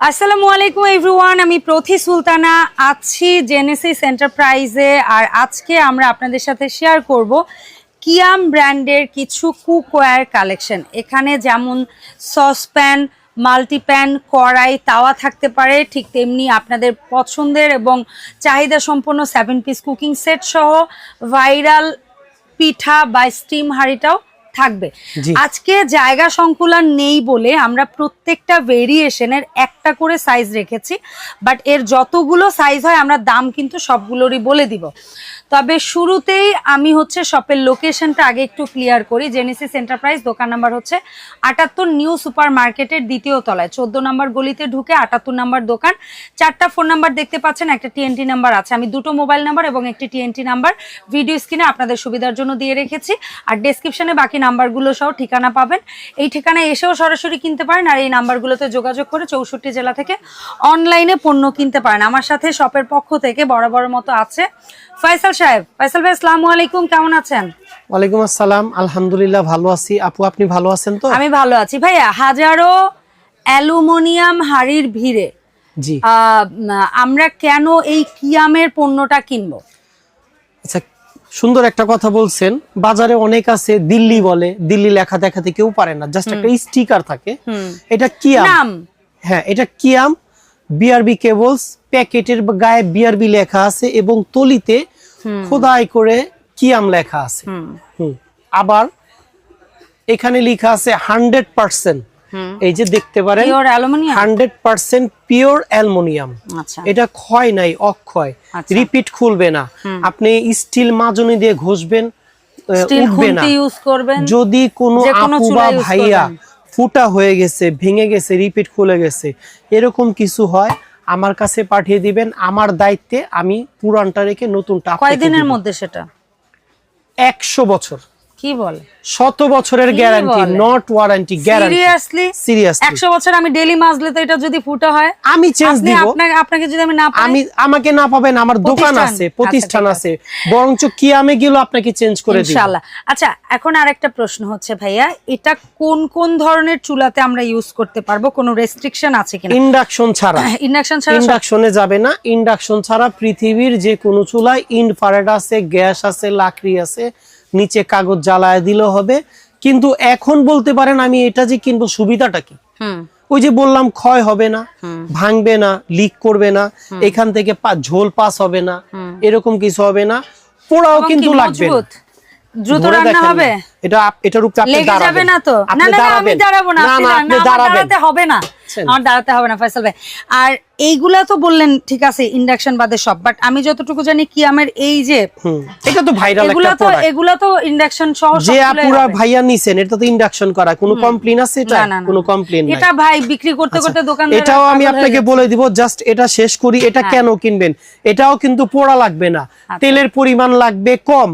আসসালামু আলাইকুম এভরিওয়ান আমি প্রথি সুলতানা আছি জেনেসিস এন্টারপ্রাইজে আর আজকে আমরা আপনাদের সাথে শেয়ার করব কিয়াম ব্র্যান্ডের কিছু কুকওয়্যার কালেকশন এখানে যেমন সসপ্যান মাল্টিপ্যান কড়াই তাওয়া থাকতে পারে ঠিক তেমনি আপনাদের পছন্দের এবং চাহিদা সম্পন্ন সেভেন পিস কুকিং সেট সহ ভাইরাল পিঠা বা স্টিম হাঁড়িটাও থাকবে। আজকে জায়গা সংকুলন নেই বলে আমরা প্রত্যেকটা ভেরিয়েশনের একটা করে সাইজ রেখেছি বাট এর যতগুলো সাইজ হয় আমরা দাম কিন্তু সবগুলোরই বলে দিব। তবে শুরুতেই আমি হচ্ছে শপের লোকেশনটা আগে একটু ক্লিয়ার করি। জেনেসিস এন্টারপ্রাইজ দোকান নাম্বার হচ্ছে আটাত্তর নিউ সুপার মার্কেটের দ্বিতীয় তলায়। চোদ্দ নম্বর গলিতে ঢুকে আটাত্তর নাম্বার দোকান। চারটা ফোন নাম্বার দেখতে পাচ্ছেন, একটা টিএনটি নাম্বার আছে। আমি দুটো মোবাইল নাম্বার এবং একটি টিএনটি নাম্বার ভিডিও স্ক্রিনে আপনাদের সুবিধার জন্য দিয়ে রেখেছি। আর ডেসক্রিপশনে বাকি নাম্বারগুলো সহ ঠিকানা পাবেন। এই ঠিকানায় এসেও সরাসরি কিনতে পারেন আর এই নাম্বারগুলোতে যোগাযোগ করে চৌষট্টি জেলা থেকে অনলাইনে পণ্য কিনতে পারেন। আমার সাথে শপের পক্ষ থেকে বরাবর মতো আছে ফয়সাল সাহেব। ফয়সাল ভাই আসসালামু আলাইকুম। কেমন আছেন? ওয়ালাইকুম আসসালাম। আলহামদুলিল্লাহ ভালো আছি। আপু আপনি ভালো আছেন তো? আমি ভালো আছি। ভাইয়া হাজারো অ্যালুমিনিয়াম হাড়ির ভিড়ে। জি। আমরা কেন এই কিয়ামের পণ্যটা কিনবো? আচ্ছা সুন্দর একটা কথা বলছেন। বাজারে অনেক আছে দিল্লি বলে। দিল্লি লেখা দেখাতে কেউ পারে না। জাস্ট একটা স্টিকার থাকে। এটা কিয়াম? নাম। হ্যাঁ এটা কিয়াম বিআরবি কেবলস প্যাকেটের গায়ে বিআরবি লেখা আছে এবং তলিতে খোদাই করে কিয়াম লেখা আছে। আবার এখানে লেখা আছে হান্ড্রেড পার্সেন্ট। হুম। এই যে দেখতে পারেন pure aluminium hundred percent pure aluminium আচ্ছা। এটা ক্ষয় নাই অক্ষয়। আচ্ছা। রিপিট খুলবে না। আপনি স্টিল মাজনি দিয়ে ঘষবেন উঠবে না। যদি কোনো আপু বা ভাইয়া। ফুটা হয়ে গেছে ভেঙে গেছে রিপিট খুলে গেছে। এরকম কিছু হয় আমার কাছে পাঠিয়ে দিবেন। আমার দায়িত্বে আমি পুরানটা রেখে নতুনটা টাকা কয়দিনের মধ্যে সেটা? একশো বছর। কি বলে? শত বছরের guarantee not warranty guarantee seriously seriously একশো বছর আমি ডেলি মাজলে তো এটা যদি ফুটা হয় আমি চেঞ্জ দিব। আপনাকে আপনাকে যদি আমি না পাই? আমি আমাকে না পাবেন আমার দোকান আছে আচ্ছা, প্রতিষ্ঠান আছে। বরঞ্চ কি আমি গেল আপনাকে চেঞ্জ করে দিব। ইনশাআল্লাহ। আচ্ছা এখন আরেকটা প্রশ্ন হচ্ছে ভাইয়া এটা কোন কোন ধরনের চুলাতে আমরা ইউজ করতে পারব? কোনো রেস্ট্রিকশন আছে কিনা? ইন্ডাকশন ছাড়া। ইন্ডাকশন ছাড়া ইন্ডাকশনে যাবে না। ইন্ডাকশন ছাড়া পৃথিবীর যে কোনো চুলায় ইনফারেড আছে গ্যাস আছে লাকড়ি আছে নিচে কাগজ জ্বালায় দিলেও হবে। কিন্তু এখন বলতে পারেন আমি এটা যে কিনবো সুবিধাটা কি? ওই যে বললাম ক্ষয় হবে না ভাঙবে না লিক করবে না এখান থেকে ঝোল পাস হবে না এরকম কিছু হবে না পোড়াও কিন্তু লাগবে? দ্রুত রান্না হবে। এটা এটার উপরে আপনি দাঁড়াবেন যাবে না তো? না না আমি দাঁড়াবো না আপনি দাঁড়ান। না, দাঁড়াতে হবে না? আমার দাঁড়াতে হবে না ফয়সাল ভাই। আর এইগুলা তো বললেন ঠিক আছে ইন্ডাকশন বাদে সব বাট আমি যতটুকু জানি কি আমার এই যে এটা তো ভাইরাল এগুলা তো এগুলা তো ইন্ডাকশন সহ যে আপুরা ভাইয়া নিছেন এটা তো ইন্ডাকশন করা। কোনো কমপ্লেন আছে এটা? কোনো না। কমপ্লেন নাই। এটা ভাই বিক্রি করতে করতে দোকান এটাও আমি আপনাকে বলে দিব জাস্ট এটা শেষ করি এটা হ্যাঁ। কেন কিনবেন? এটাও কিন্তু পোড়া লাগবে না। আচ্ছা। তেলের পরিমাণ লাগবে কম।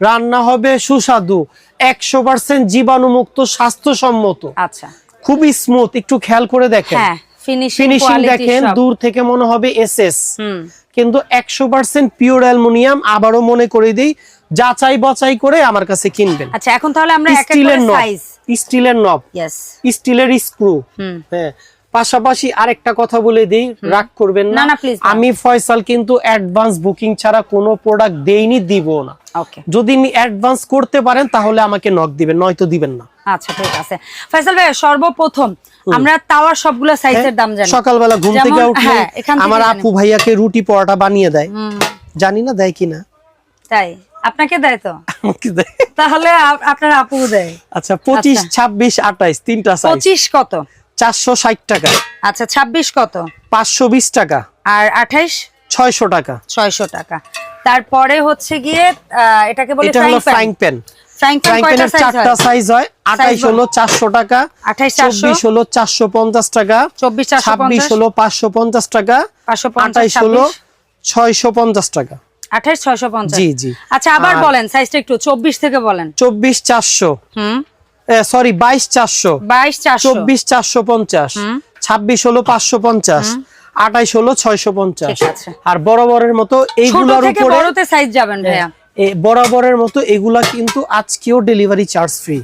রান্না হবে সুস্বাদু একশো পার্সেন্ট জীবাণুমুক্ত স্বাস্থ্যসম্মত। আচ্ছা। খুবই স্মুথ একটু খেয়াল করে দেখেন। হ্যাঁ ফিনিশিং ফিনিশিং দেখেন দূর থেকে মনে হবে এসএস হুম। কিন্তু একশো পার্সেন্ট পিওর অ্যালুমিনিয়াম আবারও মনে করে দিই যাচাই বাছাই করে আমার কাছে কিনবেন। আচ্ছা এখন তাহলে আমরা স্টিলের নব স্টিলের নব স্টিলের স্ক্রু হুম। হ্যাঁ। পাশাপাশি আরেকটা কথা বলে দিই রাগ করবেন না। আমি ফয়সাল কিন্তু অ্যাডভান্স বুকিং ছাড়া কোনো প্রোডাক্ট দেইনি দিব না। যদি অ্যাডভান্স করতে পারেন তাহলে আমাকে নক দিবেন নয়তো দিবেন না। আচ্ছা ঠিক আছে। ফয়সাল ভাই সর্বপ্রথম আমরা তাওয়ার সবগুলো সাইজের দাম জানি। সকালবেলা ঘুম থেকে উঠলে হ্যাঁ, আমার। আপু ভাইয়াকে রুটি পরোটা বানিয়ে দেয়। জানি না দেয় কিনা? তাই? আপনাকে দেয় তো? তাহলে আপ- আপনার আপু দেয়। আচ্ছা পঁচিশ আচ্ছা। ছাব্বিশ আঠাইশ তিনটা পঁচিশ কত? চারশো ষাট টাকা। আচ্ছা ছাব্বিশ কত? পাঁচশো বিশ টাকা। আর আঠাইশ? ছয়শো টাকা। ছয়শো টাকা। তারপরে হচ্ছে গিয়ে এটাকে বলে এটা হলো frying pan. Frying pan. Frying প্যানের সাইজ চারটা হয়। সাইজ হয় আঠাইশ বল। হলো চারশো টাকা। 28 400, চব্বিশ হলো চারশো পঞ্চাশ টাকা। 24 450, ছাব্বিশ হলো পাঁচশো পঞ্চাশ টাকা। 550, আঠাইশ হলো ছয়শো পঞ্চাশ টাকা। আঠাইশ ছয়শো পঞ্চাশ? জি, জি। আচ্ছা আবার বলেন সাইজটা একটু চব্বিশ থেকে বলেন। চব্বিশ চারশো। হুম? সরি বাইশ চারশো। বাইশ চব্বিশ চারশো পঞ্চাশ। ছাব্বিশ হলো পাঁচশো পঞ্চাশ। আঠাইশ হলো ছয়শো পঞ্চাশ। আর বরাবরের মতো এইগুলোর উপরে সাইজ যাবেন ভাইয়া। বরাবরের মতো এগুলা কিন্তু আজকেও ডেলিভারি চার্জ ফ্রি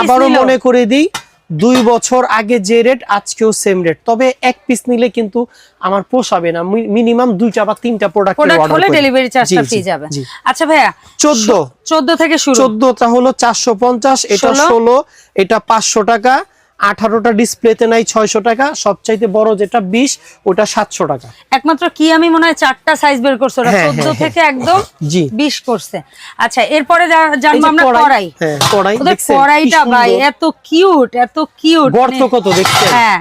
আবারও মনে করে দিই দুই বছর আগে যে রেট আজকেও সেম রেট তবে এক পিস নিলে কিন্তু আমার পোষাবে না। মিনিমাম দুইটা বা তিনটা প্রোডাক্ট হলে ডেলিভারি চার্জটা পেয়ে যাবে। আচ্ছা ভাইয়া চোদ্দ। চোদ্দ থেকে শুরু। চোদ্দটা হলো চারশো পঞ্চাশ এটা ষোলো? ষোলো এটা পাঁচশো টাকা। আঠারোটা ডিসপ্লেতে নাই ছয়শো টাকা সবচাইতে বড় যেটা বিশ ওটা সাতশো টাকা। একমাত্র কি আমি মনে হয় চারটা সাইজ বের করছে হ্যাঁ, চোদ্দ হ্যাঁ, থেকে একদম জি। বিশ করছে। আচ্ছা এরপরে জানব আমরা কড়াই হ্যাঁ কড়াই ওদের দেখছেন? কি কড়াইটা ভাই এত কিউট এত কিউট গর্ত কত দেখছেন? হ্যাঁ।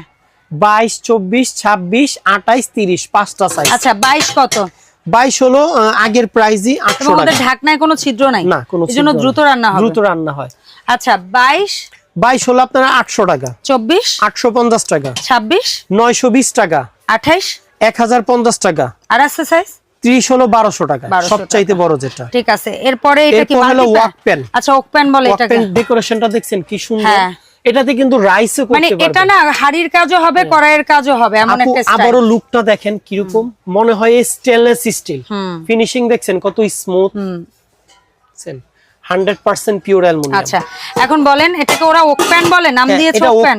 বাইশ চব্বিশ ছাব্বিশ আঠাইশ তিরিশ পাঁচটা সাইজ আচ্ছা বাইশ কত? বাইশ হলো আগের প্রাইজই আটশো ঢাকনায় কোনো ছিদ্র নাই? না কোনো দ্রুত রান্না দ্রুত রান্না হয়। আচ্ছা বাইশ বাইশ হলো আপনার আটশো টাকা। চব্বিশ। আটশো পঞ্চাশ টাকা। ছাব্বিশ। নয়শো বিশ টাকা। আঠাইশ। এক হাজার পঞ্চাশ টাকা। আর আছে সাইজ ত্রিশ হলো বারোশো টাকা। সবচাইতে বড় যেটা। ঠিক আছে। এরপরে হলো ওয়াক আচ্ছা ওয়াক প্যান বলে ডেকোরেশনটা দেখছেন কি সুন্দর। হ্যাঁ। এটাতে কিন্তু রাইস করতে মানে এটা না হাড়ির কাজও হবে হ্যাঁ। কড়াইয়ের কাজও হবে এমন একটা স্টাইল লুকটা দেখেন কীরকম। মনে হয় স্টেনলেস স্টিল ফিনিশিং দেখছেন কত স্মুথ সেন 100% পিওর অ্যালুমিনিয়াম। আচ্ছা এখন বলেন এটাকে ওরা ওকপ্যান বলে? নাম দিয়েছে ওকপ্যান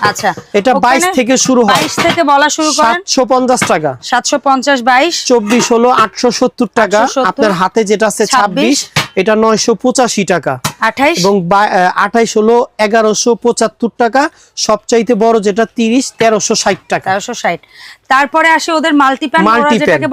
আচ্ছা এটা oak 22 থেকে শুরু হয়। 22 থেকে বলা শুরু করেন। সাতশো পঞ্চাশ টাকা। সাতশো পঞ্চাশ বাইশ। চব্বিশ হলো আটশো সত্তর টাকা। আপনার হাতে যেটা আছে ছাব্বিশ। এটা নয়শো পঁচাশি টাকা। আঠাইশ। এবং আঠাইশ হলো এগারোশো পঁচাত্তর টাকা। সবচাইতে বড় যেটা তিরিশ তেরোশো ষাট টাকা। তেরোশো ষাট। তারপরে আসে ওদের মাল্টি প্যান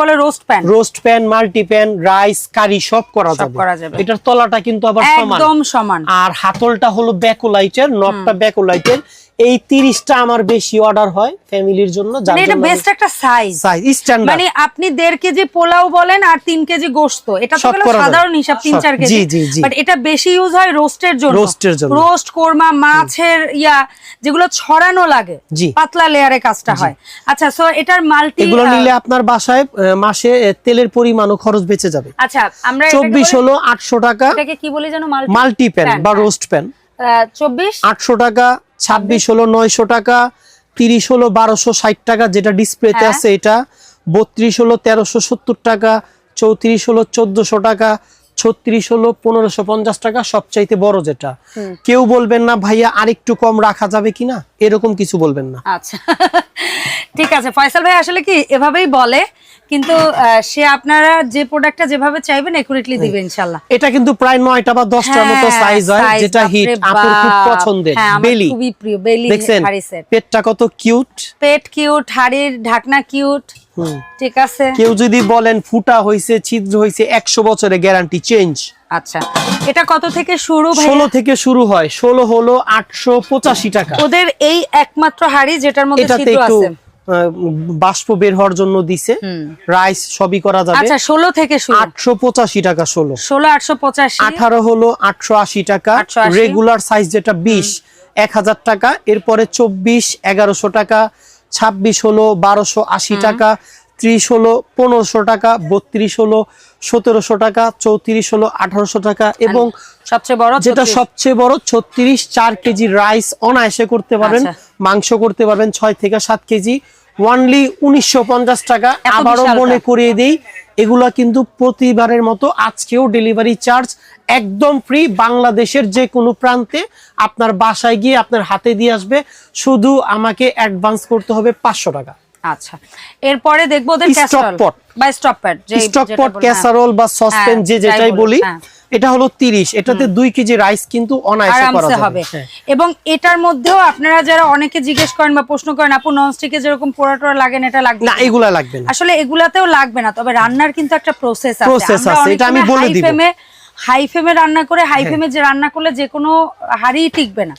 বলে roast pan roast pan multi pan rice curry সব করা যাবে। করা যাবে। এটার তলাটা কিন্তু আবার সমান। একদম সমান। আর হাতলটা হলো ব্যাকোলাইটের নটটা ব্যাকোলাইটের এই তিরিশটা আমার বেশি অর্ডার হয় ফ্যামিলির জন্য মানে এটা বেস্ট একটা সাইজ সাইজ স্ট্যান্ডার্ড মানে আপনি দেড় কেজি পোলাও বলেন আর তিন কেজি গোস্ত এটা তো গেল সাধারণ হিসাব তিন সব। চার কেজি। বাট এটা বেশি ইউজ হয় রোস্টের জন্য। রোস্টের জন্য। রোস্ট কোরমা মাছের ইয়া যেগুলো ছড়ানো লাগে। পাতলা লেয়ারে কাজটা হয়। আচ্ছা সো এটার মাল্টি এগুলো নিলে আপনার বাসায় মাসে তেলের পরিমাণও খরচ বেঁচে যাবে। আচ্ছা আমরা এটাকে চব্বিশ বলি- হলো আটশো টাকা এটাকে কি বলি জানো মাল্টি প্যান বা। রোস্ট প্যান চব্বিশ? আটশো টাকা ছাব্বিশ হলো নয়শো টাকা তিরিশ হলো বারোশো ষাট টাকা যেটা ডিসপ্লেতে হ্যাঁ। আছে এটা। বত্রিশ হলো তেরোশো সত্তর টাকা চৌত্রিশ হলো চোদ্দশো টাকা ছত্রিশ হলো পনেরোশো পঞ্চাশ টাকা সবচাইতে বড় যেটা। কেউ বলবেন না ভাইয়া আরেকটু কম রাখা যাবে কিনা এরকম কিছু বলবেন না। আচ্ছা। ঠিক আছে ফয়সাল ভাই আসলে কি এভাবেই বলে কিন্তু সে আপনারা যে প্রোডাক্টটা যেভাবে চাইবেন একুরেটলি দিবে ইনশাল্লাহ এটা কিন্তু প্রায় নয়টা বা দশটার মতো হ্যাঁ, সাইজ হয় যেটা হিট আপুর খুব পছন্দের। হ্যাঁ, বেলি। খুবই প্রিয় বেলি হাড়ি set। পেটটা কত কিউট পেট কিউট হাড়ির ঢাকনা কিউট ঠিক আছে? কেউ যদি বলেন ফুটা হইছে ছিদ্র হইছে একশো বছরে গ্যারান্টি চেঞ্জ আচ্ছা এটা কত থেকে শুরু ভাই ষোলো থেকে শুরু হয় ষোলো হলো আটশো পঁচাশি টাকা। ওদের এই একমাত্র হাড়ি যেটার মধ্যে ছিদ্র আছে। বাষ্প বের হওয়ার জন্য দিছে। রাইস সবই করা যাবে। আচ্ছা ষোলো থেকে শুরু। আটশো পঁচাশি টাকা ষোলো। ষোলো আটশো পঁচাশি। আঠারো হলো আটশো আশি টাকা। রেগুলার সাইজ যেটা বিশ এক হাজার টাকা। এরপরে চব্বিশ এগারোশো টাকা। ছাব্বিশ হলো বারোশো আশি টাকা। ত্রিশ হলো পনেরোশো টাকা বত্রিশ হলো সতেরোশো টাকা চৌত্রিশ হলো আঠারোশো টাকা এবং সবচেয়ে বড় যেটা সবচেয়ে বড় ছত্রিশ চার কেজি রাইস অনায়াসে করতে পারবেন আচ্ছা। মাংস করতে পারবেন ছয় থেকে সাত কেজি। ওয়ানলি উনিশশো পঞ্চাশ টাকা। আবারও মনে করিয়ে দেই এগুলা কিন্তু প্রতিবারের মতো আজকেও ডেলিভারি চার্জ একদম ফ্রি বাংলাদেশের যে কোনো প্রান্তে আপনার বাসায় গিয়ে আপনার হাতে দিয়ে আসবে। শুধু আমাকে অ্যাডভান্স করতে হবে পাঁচশো টাকা। আচ্ছা। এরপরে দেখব ওদের ক্যাসারোল বা stop pad stock pot casserole বা সসপেন হ্যাঁ, যে যেটাই বলি হ্যাঁ। এটা হলো তিরিশ। এটাতে দুই কেজি রাইস কিন্তু অনায়াসে করা যাবে। হ্যাঁ। এবং এটার মধ্যেও আপনারা যারা অনেকে জিজ্ঞেস করেন বা প্রশ্ন করেন আপু ননস্টিকে যেরকম পোড়া টোড়া লাগেন এটা লাগবে না? এগুলা লাগবে না। আসলে এগুলাতেও লাগবে না তবে রান্নার কিন্তু একটা প্রসেস আছে। এটা আমি বলে দিব। হাই ফ্লেমে রান্না করে হাই ফ্লেমে যে রান্না করলে যে কোনো হাড়ি টিকবে না।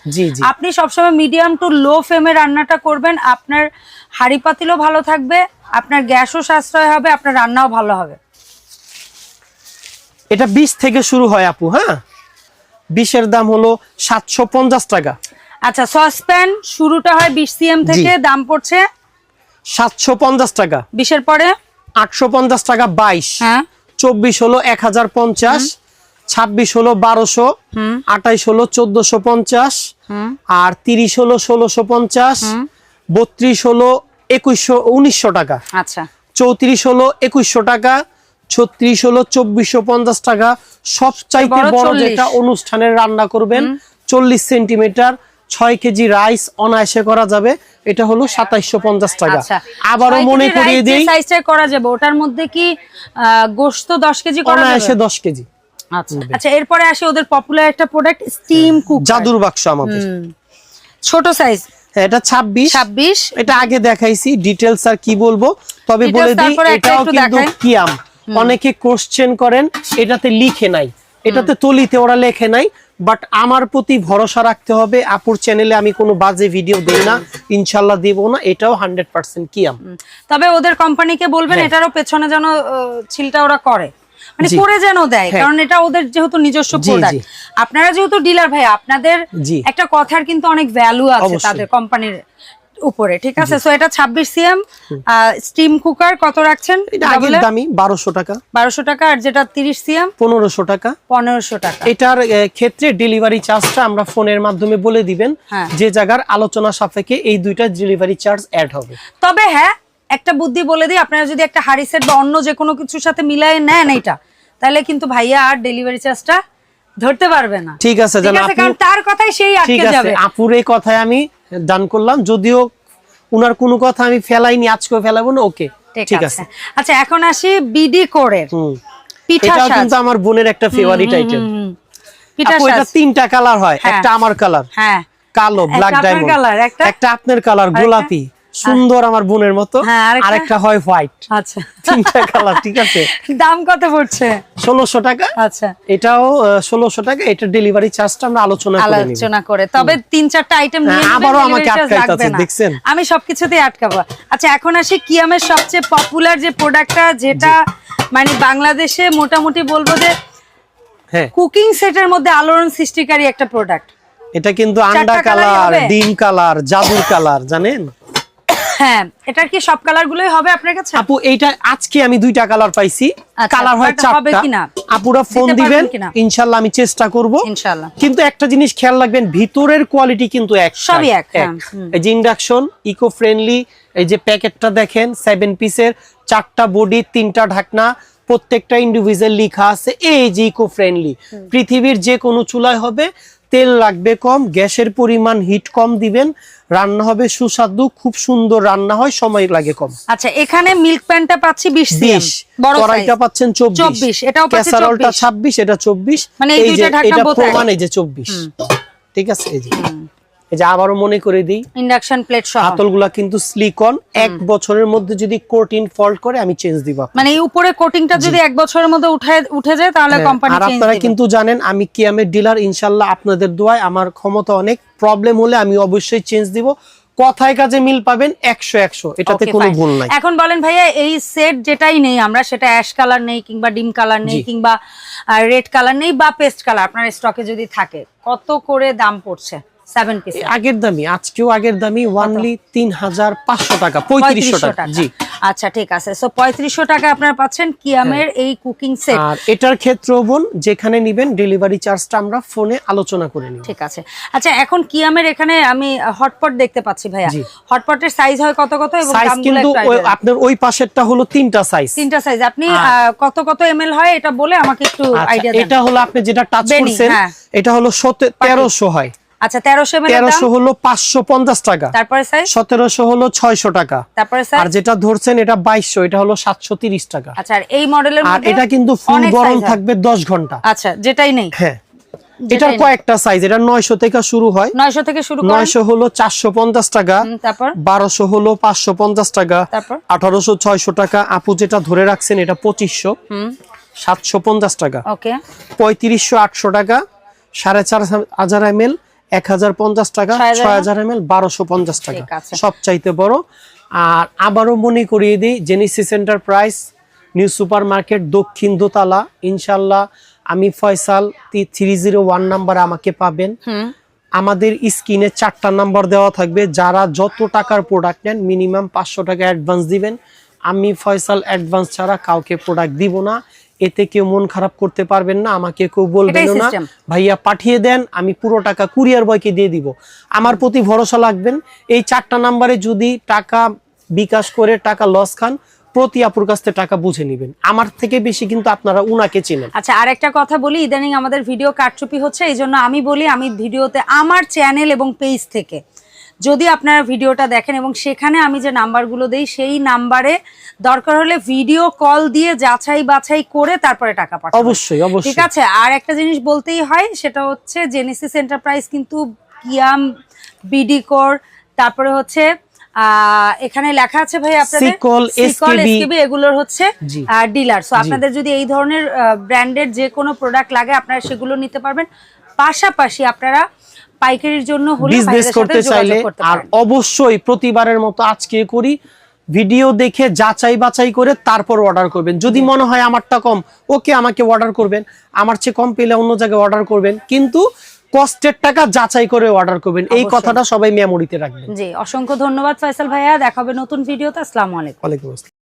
আপনি সবসময় মিডিয়াম টু লো ফ্লেমে রান্নাটা করবেন আপনার হাড়ি পাতিলও ভালো থাকবে আপনার গ্যাসও সাশ্রয় হবে আপনার রান্নাও ভালো হবে। এটা বিশ থেকে শুরু হয় আপু হ্যাঁ? বিশের দাম হলো সাতশো পঞ্চাশ টাকা। আচ্ছা সসপ্যান শুরুটা হয় বিশ সিএম থেকে দাম পড়ছে সাতশো পঞ্চাশ টাকা। বিশের পরে? আটশো পঞ্চাশ টাকা বাইশ। হ্যাঁ। চব্বিশ হলো এক হাজার পঞ্চাশ। ছাব্বিশ হলো বারোশো। আঠাইশ হলো চোদ্দশো পঞ্চাশ। আর তিরিশ হলো ষোলোশো পঞ্চাশ। বত্রিশ হলো একুশশো উনিশশো টাকা। আচ্ছা। চৌত্রিশ হলো একুশশো টাকা ছত্রিশ হলো চব্বিশশো পঞ্চাশ টাকা। সবচাইতে বড় বড় যেটা অনুষ্ঠানের রান্না করবেন চল্লিশ সেন্টিমিটার ছয় কেজি রাইস অনায়াসে করা যাবে। এটা হলো সাতাইশশো পঞ্চাশ টাকা। আচ্ছা। আবারও মনে করিয়ে দিই। করা যাবে ওটার মধ্যে কি গোশত দশ কেজি অনায়াসে দশ কেজি। আচ্ছা। আচ্ছা এরপরে আসে ওদের পপুলার একটা প্রোডাক্ট স্টিম কুক জাদুর বাক্স আমাদের। ছোট সাইজ এটা ছাব্বিশ। ছাব্বিশ। এটা আগে দেখাইছি আর কি বলব? তবে বলে দিই এটাও কিন্তু কিয়াম অনেকে কোশ্চেন করেন এটাতে লিখে নাই। এটাতে তলিতে ওরা লেখে নাই। বাট আমার প্রতি ভরসা রাখতে হবে আপুর চ্যানেলে আমি কোনো বাজে ভিডিও দেই না ইনশাল্লাহ দিব না এটাও হান্ড্রেড পার্সেন্ট কিয়াম তবে ওদের কোম্পানিকে বলবেন হ্যাঁ। এটারও পেছনে যেন ছিলটা ওরা করে। মানে করে যেন দেয় হ্যাঁ। কারণ এটা ওদের যেহেতু নিজস্ব প্রোডাক্ট আপনারা যেহেতু ডিলার ভাই আপনাদের একটা কথার কিন্তু অনেক ভ্যালু আছে তাদের কোম্পানির উপরে ঠিক আছে? সো এটা ছাব্বিশ সিএম স্টিম কুকার কত রাখছেন? এটা আগের দামি বারোশো টাকা। বারোশো টাকা আর যেটা তিরিশ সিএম পনেরোশো টাকা। পনেরোশো টাকা। এটার ক্ষেত্রে ডেলিভারি চার্জটা আমরা ফোনের মাধ্যমে বলে দিবেন। হ্যাঁ। যে জায়গার আলোচনা সাপেক্ষে এই দুইটা ডেলিভারি চার্জ অ্যাড হবে। তবে হ্যাঁ একটা বুদ্ধি বলে দিই আপনারা যদি একটা হাড়ি সেট বা অন্য যে কোনো কিছুর সাথে মিলাই নেন এটা তাহলে কিন্তু ভাইয়া আর ডেলিভারি চার্জটা ধরতে পারবে না। ঠিক আছে কারণ তার কথাই সেই আটকে যাবে। আপুর এই কথায় আমি ডান করলাম যদিও উনার কোনো কথা আমি ফেলাইনি আজকেও ফেলাবো না ওকে ঠিক আছে। আচ্ছা এখন আসি বিডি হুম। পিঠা সাজ। কিন্তু আমার বোনের একটা ফেভারিট আইটেম পিঠা আপু এটা তিনটা কালার হয় হ্যাঁ। একটা আমার কালার হ্যাঁ। কালো ব্ল্যাক ডায়মন্ড একটা আপনার কালার গোলাপি। সুন্দর আমার বোনের মতো। হ্যাঁ, আরেকটা? হয় হোয়াইট। আচ্ছা। তিনটা কালার ঠিক আছে? দাম কত পড়ছে? ষোলোশো টাকা। আচ্ছা। এটাও ষোলোশো টাকা। এটা ডেলিভারি চার্জটা আমরা আলোচনা করে আলোচনা করে। তবে তিন চারটা আইটেম নিয়ে হ্যাঁ, আবারও আমাকে আটকাইতাছে, দেখছেন? আমি সবকিছুতেই আটকাবো। আচ্ছা এখন আসি কিয়ামের সবচেয়ে পপুলার যে প্রোডাক্টটা যেটা মানে বাংলাদেশে মোটামুটি বলব যে হ্যাঁ। কুকিং সেটের মধ্যে আলোড়ন সৃষ্টিকারী একটা প্রোডাক্ট এটা কিন্তু আন্ডা কালার ডিম কালার জাদুর কালার জানেন? হ্যাঁ এটার কি সব কালার গুলোই হবে আপনার কাছে? আপু এইটা আজকে আমি দুইটা কালার পাইছি। আচ্ছা, কালার হয় চারটা। আপুরা ফোন দিবেন ইনশাআল্লাহ ইনশাল্লাহ আমি চেষ্টা করব। ইনশাআল্লাহ কিন্তু একটা জিনিস খেয়াল রাখবেন ভিতরের কোয়ালিটি কিন্তু এক সবই এক, হ্যাঁ, এই যে ইন্ডাকশন ইকো ফ্রেন্ডলি এই যে প্যাকেটটা দেখেন সেভেন পিসের চারটা বডি তিনটা ঢাকনা প্রত্যেকটা ইন্ডিভিজুয়াল লেখা আছে এই যে ইকো ফ্রেন্ডলি পৃথিবীর যে কোনো চুলায় হবে তেল লাগবে কম গ্যাসের পরিমাণ হিট কম দিবেন রান্না হবে সুস্বাদু খুব সুন্দর রান্না হয় সময় লাগে কম। আচ্ছা এখানে মিল্ক প্যানটা পাচ্ছি বিশ বিশ। কড়াইটা পাচ্ছেন চব্বিশ। 24, এটাও পাচ্ছি ক্যাসারোলটা 24 ছাব্বিশ এটা চব্বিশ। মানে এই দুইটা এটা এই যে চব্বিশ। ঠিক আছে এই যে। এই যে আবারও মনে করে দিই ইন্ডাকশন প্লেট সহ। হাতলগুলা কিন্তু স্লিকন এক বছরের মধ্যে যদি কোটিন ফল্ট করে আমি চেঞ্জ দিব মানে এই উপরে কোটিংটা যদি এক বছরের মধ্যে উঠে উঠে যায় তাহলে হ্যাঁ, কোম্পানি আর আপনারা কিন্তু জানেন আমি কিয়ামের ডিলার ইনশাল্লাহ আপনাদের দোয়ায় আমার ক্ষমতা অনেক। প্রবলেম হলে আমি অবশ্যই চেঞ্জ দিব। কথায় কাজে মিল পাবেন একশো একশো এটাতে কোনো ভুল নাই। এখন বলেন ভাইয়া এই সেট যেটাই নেই আমরা সেটা অ্যাশ কালার নেই কিংবা ডিম কালার নেই কিংবা রেড কালার নেই বা পেস্ট কালার আপনার স্টকে যদি থাকে কত করে দাম পড়ছে? সেভেন পিস আগের দামি আজকেও আগের দামি ওয়ানলি তিন হাজার পাঁচশো টাকা পঁয়ত্রিশশো টাকা। জি। আচ্ছা ঠিক আছে। সো পঁয়ত্রিশশো টাকা আপনারা পাচ্ছেন কিয়ামের এই কুকিং সেট আর এটার ক্ষেত্রেও বোন যেখানে নিবেন ডেলিভারি চার্জটা আমরা ফোনে আলোচনা করে নিব। ঠিক আছে। আচ্ছা এখন কিয়ামের এখানে আমি হটপট দেখতে পাচ্ছি ভাইয়া। হটপটের সাইজ হয় কত কত এবং সাইজ কিন্তু। আপনার ওই পাশেরটা হলো তিনটা সাইজ তিনটা সাইজ আপনি কত কত এমএল হয় এটা বলে আমাকে একটু আইডিয়া দেন। এটা হলো আপনি যেটা টাচ করছেন হ্যাঁ। এটা হলো তেরোশো হয়। আচ্ছা তেরোশো এমএল তেরোশো হলো পাঁচশো পঞ্চাশ টাকা। তারপরে হলো টাকা। তারপরে আর যেটা ধরছেন এটা হলো টাকা। আচ্ছা আর এই মডেলের আর এটা কিন্তু ফুল গরম থাকবে দশ ঘণ্টা। আচ্ছা যেটাই নেই। হ্যাঁ। এটার কয়েকটা সাইজ এটা নয়শো থেকে শুরু হয়। নয়শো থেকে শুরু করেন নয়শো হলো চারশো পঞ্চাশ টাকা। তারপর? বারোশো হলো পাঁচশো পঞ্চাশ টাকা। তারপর? আঠারোশো ছয়শো টাকা। আপু যেটা ধরে রাখছেন এটা পঁচিশশো। হুম। সাতশো পঞ্চাশ টাকা। ওকে। পঁয়ত্রিশশো আটশো টাকা। সাড়ে চার হাজার এম এল এক হাজার পঞ্চাশ টাকা 6000 ছয় হাজার এম এল বারোশো পঞ্চাশ টাকা। ঠিক আছে। সব চাইতে বড়। আর আবারও মনে করিয়ে দিই Genesis enterprise New Super Market দক্ষিণ দোতলা। ইনশাল্লাহ আমি Faisal three zero one number আমাকে পাবেন। আমাদের স্ক্রিনে চারটা নাম্বার দেওয়া থাকবে। যারা যত টাকার প্রোডাক্ট নেন মিনিমাম পাঁচশো টাকা অ্যাডভান্স দিবেন। আমি ফয়সাল অ্যাডভান্স ছাড়া কাউকে প্রোডাক্ট দিব না। এতে কেউ মন খারাপ করতে পারবেন না আমাকে কেউ বলবেন না। ভাইয়া পাঠিয়ে দেন আমি পুরো টাকা কুরিয়ার বয়কে দিয়ে দিব। আমার প্রতি ভরসা লাগবেন। এই চারটা নাম্বারে যদি টাকা বিকাশ করে টাকা লস খান প্রতি আপুর কাছ থেকে টাকা বুঝে নেবেন। আমার থেকে বেশি কিন্তু আপনারা উনাকে চেনেন। আচ্ছা আর একটা কথা বলি ইদানিং আমাদের ভিডিও কারচুপি হচ্ছে এই জন্য আমি বলি আমি ভিডিওতে আমার চ্যানেল এবং পেজ থেকে। যদি আপনারা ভিডিওটা দেখেন এবং সেখানে আমি যে নাম্বারগুলো দেই সেই নাম্বারে দরকার হলে ভিডিও কল দিয়ে যাচাই বাছাই করে তারপরে টাকা পাঠাবেন। অবশ্যই অবশ্যই। ঠিক আছে? আর একটা জিনিস বলতেই হয় সেটা হচ্ছে জেনেসিস এন্টারপ্রাইজ কিন্তু কিয়াম বিডিকোর তারপরে হচ্ছে এখানে লেখা আছে ভাই আপনাদের? এগুলোর হচ্ছে। ডিলার সো আপনাদের যদি এই ধরনের ব্র্যান্ডের যে কোনো প্রোডাক্ট লাগে আপনারা সেগুলো নিতে পারবেন। পাশাপাশি আপনারা পাইকারির জন্য হলে বিজনেস করতে চাইলে আর অবশ্যই প্রতিবারের মতো আজকে করি। ভিডিও দেখে যাচাই বাছাই করে তারপর অর্ডার করবেন। যদি মনে হয় আমারটা কম ওকে আমাকে অর্ডার করবেন। আমার চেয়ে কম পেলে অন্য জায়গায় অর্ডার করবেন। কিন্তু কষ্টের টাকা যাচাই করে অর্ডার করবেন। এই কথাটা সবাই মেমোরিতে রাখবেন। জি অসংখ্য ধন্যবাদ ফয়সাল ভাইয়া। দেখাবে নতুন ভিডিওতে। আসসালামু আলাইকুম। ওয়ালাইকুম আসসালাম।